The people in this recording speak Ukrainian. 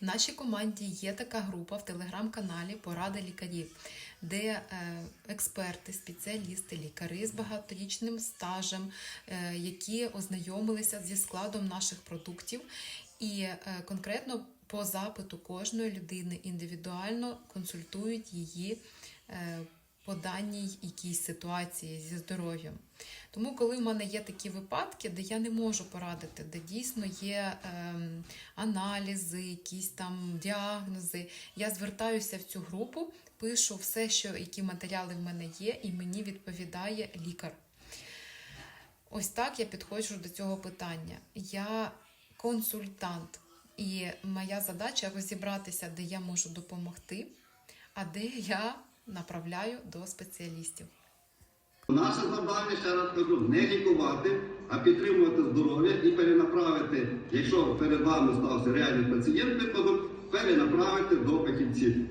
В нашій команді є така група в телеграм-каналі Поради лікарів, де е, експерти, спеціалісти, лікари з багаторічним стажем, е, які ознайомилися зі складом наших продуктів. І е, конкретно по запиту кожної людини індивідуально консультують її по даній якійсь ситуації зі здоров'ям. Тому, коли в мене є такі випадки, де я не можу порадити, де дійсно є ем, аналізи, якісь там діагнози, я звертаюся в цю групу, пишу все, що які матеріали в мене є, і мені відповідає лікар. Ось так я підходжу до цього питання. Я консультант, і моя задача розібратися, де я можу допомогти, а де я направляю до спеціалістів. Наше завдання, ще раз кажу, не лікувати, а підтримувати здоров'я і перенаправити, якщо перед вами стався реальний пацієнт випадок, перенаправити до фахівців.